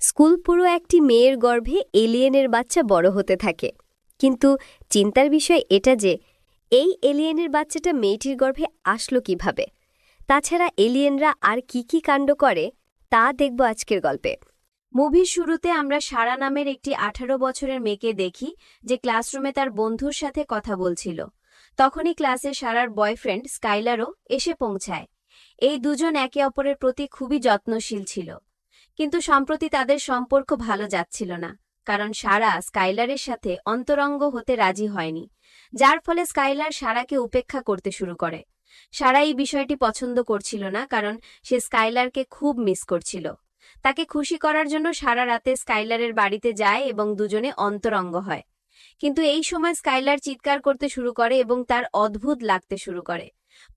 School পুরো একটি মেয়ের গর্ভে এলিয়েনের বাচ্চা বড় হতে থাকে। কিন্তু চিন্তার বিষয় এটা যে, এই এলিয়েনের বাচ্চাটা মেয়েটির গর্ভে আসলো কীভাবে? তাছাড়া এলিয়েনরা আর কি কি কাণ্ড করে, তা দেখব আজকের গল্পে। মুভির শুরুতে আমরা সারা নামের একটি আঠারো বছরের মেয়েকে দেখি, যে ক্লাসরুমে তার বন্ধুর সাথে কথা বলছিল। তখনই ক্লাসে সারার বয়ফ্রেন্ড স্কাইলারও এসে পৌঁছায়। এই দুজন একে অপরের প্রতি খুবই যত্নশীল ছিল। কিন্তু সম্প্রতি তাদের সম্পর্ক ভালো যাচ্ছিল না, কারণ সারা স্কাইলারের সাথে অন্তরঙ্গ হতে রাজি হয়নি, যার ফলে স্কাইলার সারাকে উপেক্ষা করতে শুরু করে। সারা এই বিষয়টি পছন্দ করছিল না, কারণ সে স্কাইলারকে খুব মিস করছিল। তাকে খুশি করার জন্য সারা রাতে স্কাইলারের বাড়িতে যায় এবং দুজনে অন্তরঙ্গ হয়। কিন্তু এই সময় স্কাইলার চিৎকার করতে শুরু করে এবং তার অদ্ভুত লাগতে শুরু করে।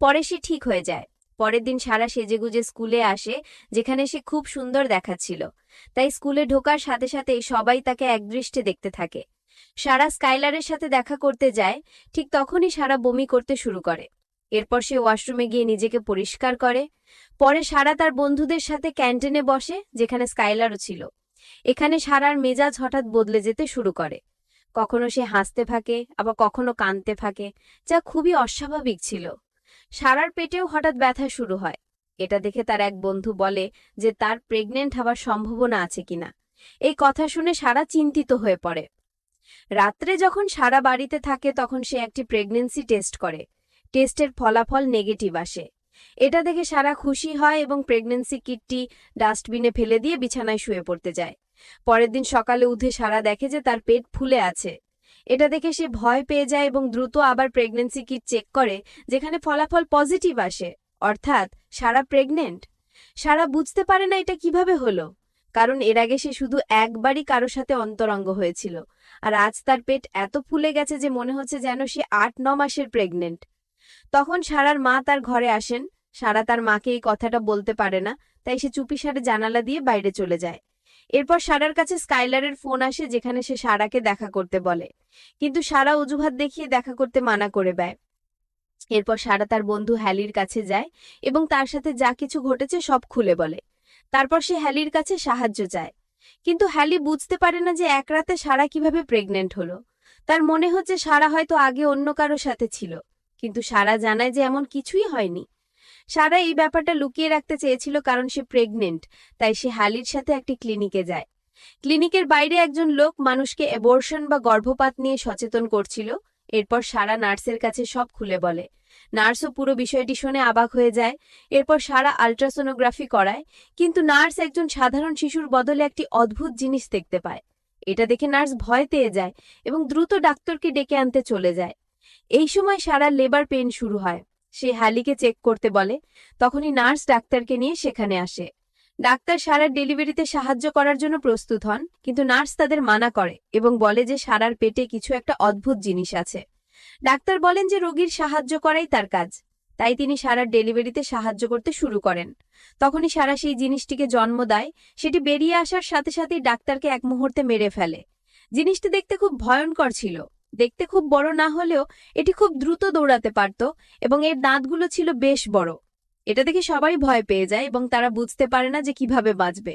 পরে সে ঠিক হয়ে যায়। পরের দিন সারা সেজেগুজে স্কুলে আসে, যেখানে সে খুব সুন্দর দেখাচ্ছিল। তাই স্কুলে ঢোকার সাথে সাথেই সবাই তাকে একদৃষ্টে দেখতে থাকে। সারা স্কাইলারের সাথে দেখা করতে যায়, ঠিক তখনই সারা বমি করতে শুরু করে। এরপর সে ওয়াশরুমে গিয়ে নিজেকে পরিষ্কার করে। পরে সারা তার বন্ধুদের সাথে ক্যান্টিনে বসে, যেখানে স্কাইলারও ছিল। এখানে সারার মেজাজ হঠাৎ বদলে যেতে শুরু করে। কখনো সে হাসতে থাকে, আবার কখনো কাঁদতে থাকে, যা খুবই অস্বাভাবিক ছিল। সারার পেটেও হঠাৎ ব্যথা শুরু হয়। এটা দেখে তার এক বন্ধু বলে যে তার প্রেগনেন্ট হওয়ার সম্ভাবনা আছে কিনা। এই কথা শুনে সারা চিন্তিত হয়ে পড়ে। রাত্রে যখন সারা বাড়িতে থাকে তখন সে একটি প্রেগনেন্সি টেস্ট করে। টেস্টের ফলাফল নেগেটিভ আসে। এটা দেখে সারা খুশি হয় এবং প্রেগনেন্সি কিটটি ডাস্টবিনে ফেলে দিয়ে বিছানায় শুয়ে পড়তে যায়। পরের দিন সকালে উঠে সারা দেখে যে তার পেট ফুলে আছে। এটা দেখে সে ভয় পেয়ে যায় এবং দ্রুত আবার প্রেগনেন্সি কিট চেক করে, যেখানে ফলাফল পজিটিভ আসে। অর্থাৎ, সারা প্রেগনেন্ট সারা বুঝতে পারে না এটা কীভাবে হলো। কারণ এর আগে সে শুধু একবারই কারও সাথে অন্তরঙ্গ হয়েছিল। আর আজ তার পেট এত ফুলে গেছে যে মনে হচ্ছে যেন সে আট, ন মাসের প্রেগনেন্ট তখন সারার মা তার ঘরে আসেন। সারা তার মাকে এই কথাটা বলতে পারে না, তাই সে চুপিসারে জানালা দিয়ে বাইরে চলে যায়। এরপর সারার কাছে স্কাইলারের ফোন আসে যেখানে সে সারাকে দেখা করতে বলে। কিন্তু সারা অজুহাত দেখিয়ে দেখা করতে মানা করে দেয়। এরপর সারা তার বন্ধু হ্যালির কাছে যায় এবং তার সাথে যা কিছু ঘটেছে সব খুলে বলে। তারপর সে হ্যালির কাছে সাহায্য চায়। কিন্তু হ্যালি বুঝতে পারে না যে এক রাতে সারা কীভাবে প্রেগনেন্ট হলো। তার মনে হচ্ছে সারা হয়তো আগে অন্য কারও সাথে ছিল। কিন্তু সারা জানায় যে এমন কিছুই হয়নি। সারা এই ব্যাপারটা লুকিয়ে রাখতে চেয়েছিল কারণ সে প্রেগনেন্ট তাই সে হালির সাথে একটি ক্লিনিকে যায়। ক্লিনিকের বাইরে একজন লোক মানুষকে অ্যাবর্শন বা গর্ভপাত নিয়ে সচেতন করছিল, এরপর সারা নার্সের কাছে সব খুলে বলে। নার্সও পুরো বিষয়টি শুনে অবাক হয়ে যায়, এরপর সারা আলট্রাসোনোগ্রাফি করায়, কিন্তু নার্স একজন সাধারণ শিশুর বদলে একটি অদ্ভুত জিনিস দেখতে পায়। এটা দেখে নার্স ভয় পেয়ে যায় এবং দ্রুত ডাক্তারকে ডেকে আনতে চলে যায়। এই সময় সারা লেবার পেন শুরু হয়। সে হ্যালিকে চেক করতে বলে, তখনই নার্স ডাক্তারকে নিয়ে সেখানে আসে। ডাক্তার সারার ডেলিভারিতে সাহায্য করার জন্য প্রস্তুত হন, কিন্তু নার্স তাদের মানা করে এবং বলে যে সারার পেটে কিছু একটা অদ্ভুত জিনিস আছে। ডাক্তার বলেন যে রোগীর সাহায্য করাই তার কাজ। তাই তিনি সারার ডেলিভারিতে সাহায্য করতে শুরু করেন। তখনই সারা সেই জিনিসটিকে জন্ম দেয়, সেটি বেরিয়ে আসার সাথে সাথেই ডাক্তারকে এক মুহূর্তে মেরে ফেলে। জিনিসটি দেখতে খুব ভয়ঙ্কর ছিল। দেখতে খুব বড় না হলেও এটি খুব দ্রুত দৌড়াতে পারত এবং এর দাঁতগুলো ছিল বেশ বড়। এটা দেখে সবাই ভয় পেয়ে যায় এবং তারা বুঝতে পারে না যে কীভাবে বাঁচবে।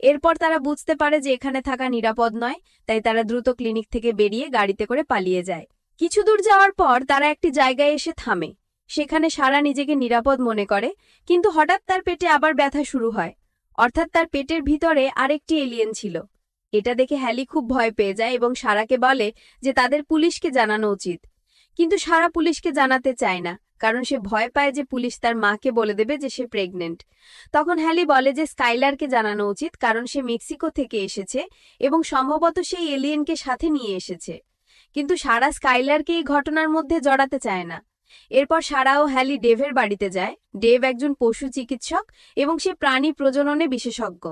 এরপর তারা বুঝতে পারে যে এখানে থাকা নিরাপদ নয়, তাই তারা দ্রুত ক্লিনিক থেকে বেরিয়ে গাড়িতে করে পালিয়ে যায়। কিছু দূর যাওয়ার পর তারা একটি জায়গায় এসে থামে। সেখানে সারা নিজেকে নিরাপদ মনে করে, কিন্তু হঠাৎ তার পেটে আবার ব্যথা শুরু হয়। অর্থাৎ তার পেটের ভিতরে আরেকটি এলিয়েন ছিল। এটা দেখে হ্যালি খুব ভয় পেয়ে যায় এবং সারাকে বলে যে তাদের পুলিশকে জানানো উচিত। কিন্তু সারা পুলিশকে জানাতে চায় না, কারণ সে ভয় পায় যে পুলিশ তার মাকে বলে দেবে যে সে প্রেগনেন্ট তখন হ্যালি বলে যে স্কাইলারকে জানানো উচিত, কারণ সে মেক্সিকো থেকে এসেছে এবং সম্ভবত সেই এলিয়েনকে সাথে নিয়ে এসেছে। কিন্তু সারা স্কাইলারকে এই ঘটনার মধ্যে জড়াতে চায় না। এরপর সারা ও হ্যালি ডেভের বাড়িতে যায়। ডেভ একজন পশু চিকিৎসক এবং সে প্রাণী প্রজননে বিশেষজ্ঞ।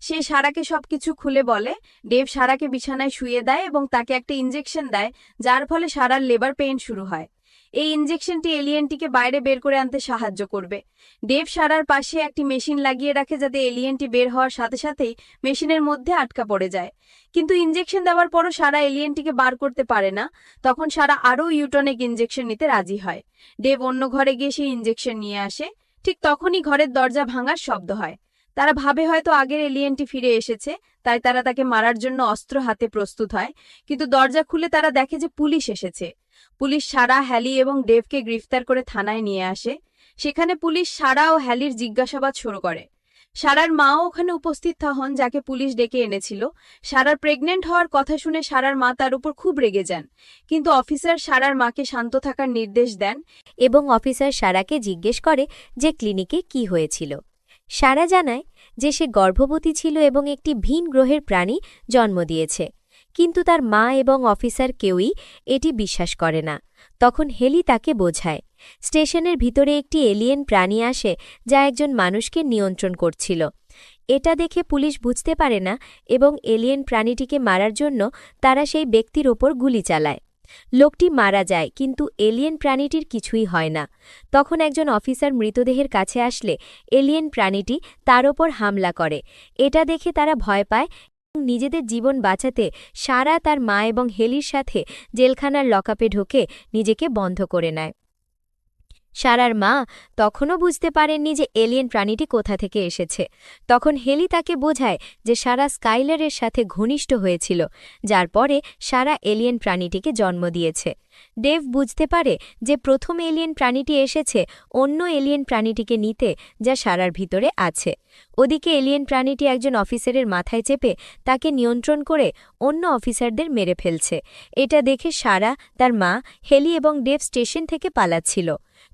সে সারাকে সবকিছু খুলে বলে। ডেভ সারাকে বিছানায় শুয়ে দেয় এবং তাকে একটা ইঞ্জেকশন দেয়, যার ফলে সারার লেবার পেইন শুরু হয়। এই ইঞ্জেকশনটি এলিয়েনটিকে বাইরে বের করে আনতে সাহায্য করবে। ডেভ সারার পাশে একটি মেশিন লাগিয়ে রাখে যাতে এলিয়েনটি বের হওয়ার সাথে সাথেই মেশিনের মধ্যে আটকা পড়ে যায়। কিন্তু ইঞ্জেকশন দেওয়ার পরও সারা এলিয়েনটিকে বার করতে পারে না। তখন সারা আরও ইউটনিক ইঞ্জেকশন নিতে রাজি হয়। ডেভ অন্য ঘরে গিয়ে সেই ইঞ্জেকশন নিয়ে আসে। ঠিক তখনই ঘরের দরজা ভাঙার শব্দ হয়। তারা ভাবে হয়তো আগের এলিয়েনটি ফিরে এসেছে, তাই তারা তাকে মারার জন্য অস্ত্র হাতে প্রস্তুত হয়, কিন্তু দরজা খুলে তারা দেখে যে পুলিশ এসেছে। পুলিশ সারা হ্যালি এবং ডেভকে গ্রেফতার করে থানায় নিয়ে আসে। সেখানে পুলিশ সারা ও হ্যালির জিজ্ঞাসাবাদ শুরু করে। সারার মাও ওখানে উপস্থিত হন, যাকে পুলিশ ডেকে এনেছিল। সারার প্রেগনেন্ট হওয়ার কথা শুনে সারার মা তার উপর খুব রেগে যান, কিন্তু অফিসার সারার মাকে শান্ত থাকার নির্দেশ দেন এবং অফিসার সারাকে জিজ্ঞেস করে যে ক্লিনিকে কি হয়েছিল। সারা জানায় যে সে গর্ভবতী ছিল এবং একটি ভিন গ্রহের প্রাণী জন্ম দিয়েছে। কিন্তু তার মা এবং অফিসার কেউই এটি বিশ্বাস করে না। তখন হেলি তাকে বোঝায়, স্টেশনের ভিতরে একটি এলিয়েন প্রাণী আসে যা একজন মানুষকে নিয়ন্ত্রণ করছিল। এটা দেখে পুলিশ বুঝতে পারে না এবং এলিয়েন প্রাণীটিকে মারার জন্য তারা সেই ব্যক্তির ওপর গুলি চালায়। লোকটি মারা যায়, কিন্তু এলিয়েন প্রাণীটির কিছুই হয় না। তখন একজন অফিসার মৃতদেহের কাছে আসলে এলিয়েন প্রাণীটি তার ওপর হামলা করে। এটা দেখে তারা ভয় পায় এবং নিজেদের জীবন বাঁচাতে সারা তার মা এবং হেলির সাথে জেলখানার লকাপে ঢোকে নিজেকে বন্ধ করে নেয়। সারার মা তখনও বুঝতে পারেননি যে এলিয়েন প্রাণীটি কোথা থেকে এসেছে। তখন হেলি তাকে বোঝায় যে সারা স্কাইলারের সাথে ঘনিষ্ঠ হয়েছিল, যার পরে সারা এলিয়েন প্রাণীটিকে জন্ম দিয়েছে। ডেভ বুঝতে পারে যে প্রথম এলিয়েন প্রাণীটি এসেছে, অন্য এলিয়েন প্রাণীটিকে নিতে যা সারার ভিতরে আছে। ওদিকে এলিয়েন প্রাণীটি একজন অফিসারের মাথায় চেপে তাকে নিয়ন্ত্রণ করে অন্য অফিসারদের মেরে ফেলছে। এটা দেখে সারা, তার মা, হেলি এবং ডেভ স্টেশন থেকে পালাচ্ছিল।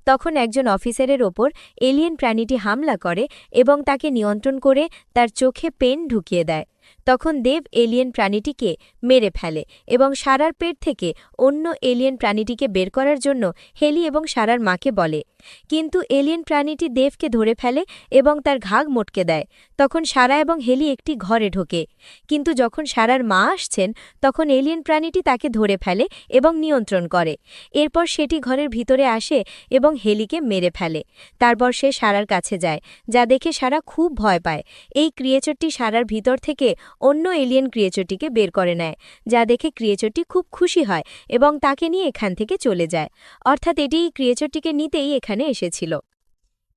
তখন একজন অফিসারের ওপর এলিয়েন প্রাণীটি হামলা করে এবং তাকে নিয়ন্ত্রণ করে তার চোখে পেন ঢুকিয়ে দেয়। তখন দেব এলিয়েন প্রাণীটিকে মেরে ফেলে এবং সারার পেট থেকে অন্য এলিয়েন প্রাণীটিকে বের করার জন্য হেলি এবং সারার মাকে বলে। কিন্তু এলিয়েন প্রাণীটি দেবকে ধরে ফেলে এবং তার ঘাগ মোটকে দেয়। তখন সারা এবং হেলি একটি ঘরে ঢোকে। কিন্তু যখন সারার মা আসছেন, তখন এলিয়েন প্রাণীটি তাকে ধরে ফেলে এবং নিয়ন্ত্রণ করে। এরপর সেটি ঘরের ভিতরে আসে এবং হেলিকে মেরে ফেলে। তারপর সে সারার কাছে যায়, যা দেখে সারা খুব ভয় পায়। এই ক্রিয়েচরটি সারার ভিতর থেকে অন্য এলিয়েন ক্রিয়েচরটিকে বের করে নেয়, যা দেখে ক্রিয়েচরটি খুব খুশি হয় এবং তাকে নিয়ে এখান থেকে চলে যায়। অর্থাৎ এটি ক্রিয়েচরটিকে নিতেই এখানে এসেছিল।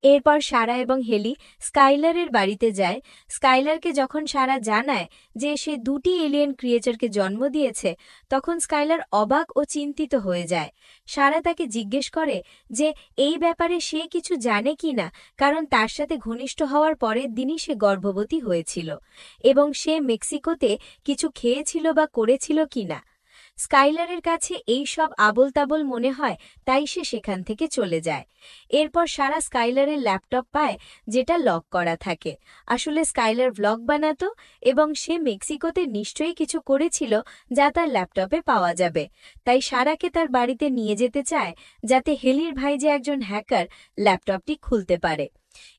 এরপর সারা এবং হেলি স্কাইলারের বাড়িতে যায়। স্কাইলারকে যখন সারা জানায় যে সে দুটি এলিয়েন ক্রিয়েচারকে জন্ম দিয়েছে, তখন স্কাইলার অবাক ও চিন্তিত হয়ে যায়। সারা তাকে জিজ্ঞেস করে যে, এই ব্যাপারে সে কিছু জানে কি না? কারণ তার সাথে ঘনিষ্ঠ হওয়ার পরের দিনই সে গর্ভবতী হয়েছিল। এবং সে মেক্সিকোতে কিছু খেয়েছিল বা করেছিল কিনা স্কাইলারের কাছে এই সব আবল তাবল মনে হয়, তাই সে সেখান থেকে চলে যায়। এরপর সারা স্কাইলারের ল্যাপটপ পায়, যেটা লক করা থাকে। আসলে স্কাইলার ভ্লগ বানাতো এবং সে মেক্সিকোতে নিশ্চয়ই কিছু করেছিল যা তার ল্যাপটপে পাওয়া যাবে। তাই সারাকে তার বাড়িতে নিয়ে যেতে চায়, যাতে হেলির ভাই যে একজন হ্যাকার ল্যাপটপটি খুলতে পারে।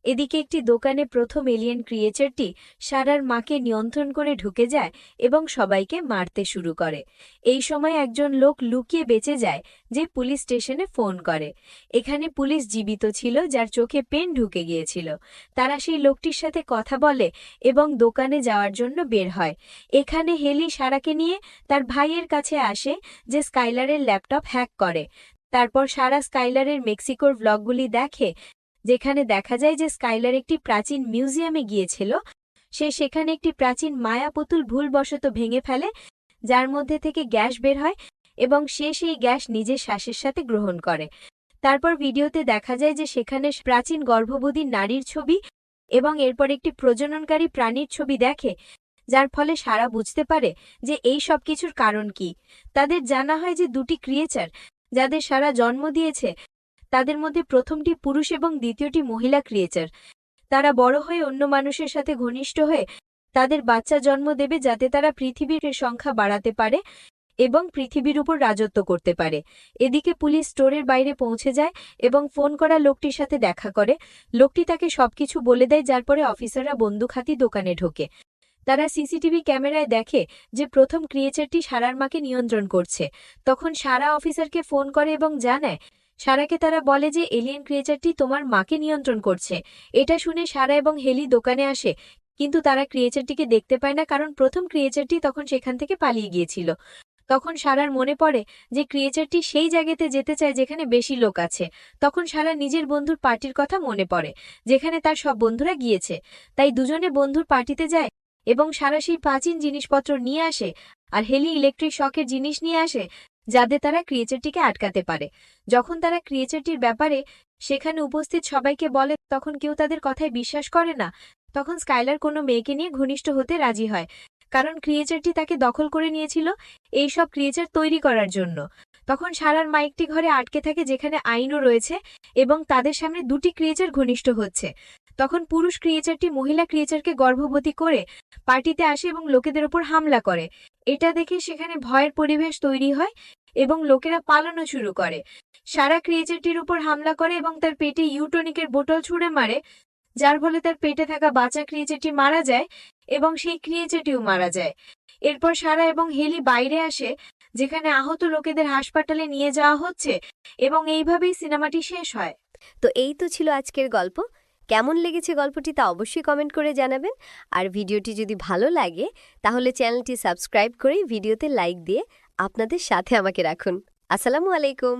এদিকে একটি দোকানে প্রথম এলিয়েন ক্রিয়েচারটি সারার মাকে নিয়ন্ত্রণ করে ঢুকে যায় এবং সবাইকে মারতে শুরু করে। এই সময় একজন লোক লুকিয়ে বেঁচে যায় যে পুলিশ স্টেশনে ফোন করে। এখানে পুলিশ জীবিত ছিল, যার চোখে পেন ঢুকে গিয়েছিল। তারা সেই লোকটির সাথে কথা বলে এবং দোকানে যাওয়ার জন্য বের হয়। এখানে হেলি সারাকে নিয়ে তার ভাইয়ের কাছে আসে যে স্কাইলারের ল্যাপটপ হ্যাক করে। তারপর সারা স্কাইলারের মেক্সিকোর ভ্লগগুলি দেখে যেখানে দেখা যায় যে স্কাইলার একটি প্রাচীন মিউজিয়ামে গিয়েছিল, সে সেখানে একটি প্রাচীন মায়া পুতুল ভুলবশত ভেঙে ফেলে, যার মধ্যে থেকে গ্যাস বের হয় এবং সে সেই গ্যাস নিজের শ্বাসের সাথে গ্রহণ করে। তারপর ভিডিওতে দেখা যায় যে সেখানে প্রাচীন গর্ভবতী নারীর ছবি এবং এরপর একটি প্রজননকারী প্রাণীর ছবি দেখে, যার ফলে সারা বুঝতে পারে যে এই সব কিছুর কারণ কি। তাদের জানা হয় যে দুটি ক্রিয়েচার, যাদের সারা জন্ম দিয়েছে তাদের মধ্যে প্রথমটি পুরুষ এবং দ্বিতীয়টি মহিলা ক্রিয়েচার তারা বড় হয়ে অন্য মানুষের সাথে ঘনিষ্ঠ হয়ে তাদের বাচ্চা জন্ম দেবে যাতে তারা পৃথিবীর সংখ্যা বাড়াতে পারে এবং পৃথিবীর উপর রাজত্ব করতে পারে। এদিকে পুলিশ স্টোরের বাইরে পৌঁছে যায় এবং ফোন করা লোকটির সাথে দেখা করে। লোকটি তাকে সবকিছু বলে দেয়, যার পরে অফিসাররা বন্দুক হাতি দোকানে ঢোকে। তারা সিসিটিভি ক্যামেরায় দেখে যে প্রথম ক্রিয়েচারটি সারার মাকে নিয়ন্ত্রণ করছে। তখন সারা অফিসারকে ফোন করে এবং জানায় সারাকে তারা বলে যে, এলিয়েন ক্রিয়েচারটি তোমার মাকে নিয়ন্ত্রণ করছে। এটা শুনে সারা এবং হেলি দোকানে আসে। কিন্তু তারা ক্রিয়েচারটিকে দেখতে পায় না কারণ প্রথম ক্রিয়েচারটি তখন সেখান থেকে পালিয়ে গিয়েছিল। তখন সারার মনে পড়ে যে, ক্রিয়েচারটি সেই জায়গাতে যেতে চায় যেখানে বেশি লোক আছে। তখন সারা নিজের বন্ধুর পার্টির কথা মনে পড়ে, যেখানে তার সব বন্ধুরা গিয়েছে। তাই দুজনে বন্ধুর পার্টিতে যায় এবং সারা সেই প্রাচীন জিনিসপত্র নিয়ে আসে আর হেলি ইলেকট্রিক শখের জিনিস নিয়ে আসে। যাতে তারা ক্রিয়েচারটিকে আটকাতে পারে। যখন তারা ক্রিয়েচারটির ব্যাপারে সেখানে উপস্থিত সবাইকে বলে, তখন কেউ তাদের কথায় বিশ্বাস করে না। তখন স্কাইলার কোনো মেয়েকে নিয়ে ঘনিষ্ঠ হতে রাজি হয়, কারণ ক্রিয়েচারটি তাকে দখল করে নিয়েছিল এই সব ক্রিয়েচার তৈরি করার জন্য। তখন সারার মাইকটি ঘরে আটকে থাকে যেখানে আইনও রয়েছে এবং তাদের সামনে দুটি ক্রিয়েচার ঘনিষ্ঠ হচ্ছে। তখন পুরুষ ক্রিয়েচারটি মহিলা ক্রিয়েচারকে গর্ভবতী করে পার্টিতে আসে এবং লোকেদের ওপর হামলা করে। এটা দেখে সেখানে ভয়ের পরিবেশ তৈরি হয় এবং লোকেরা পালানো শুরু করে। সারা ক্রিয়েচারটির উপর হামলা করে এবং তার পেটে ইউটনিকের বোতল ছুঁড়ে মারে, যার ফলে তার পেটে থাকা বাচ্চা ক্রিয়েচারটি মারা যায় এবং সেই ক্রিয়েচারটিও মারা যায়। এরপর সারা এবং হেলি বাইরে আসে, যেখানে আহত লোকেদের হাসপাতালে নিয়ে যাওয়া হচ্ছে এবং এইভাবেই সিনেমাটি শেষ হয়। তো এই তো ছিল আজকের গল্প। কেমন লেগেছে গল্পটি তা অবশ্যই কমেন্ট করে জানাবেন। আর ভিডিওটি যদি ভালো লাগে, তাহলে চ্যানেলটি সাবস্ক্রাইব করে ভিডিওতে লাইক দিয়ে আপনাদের সাথে আমাকে রাখুন আসসালামু আলাইকুম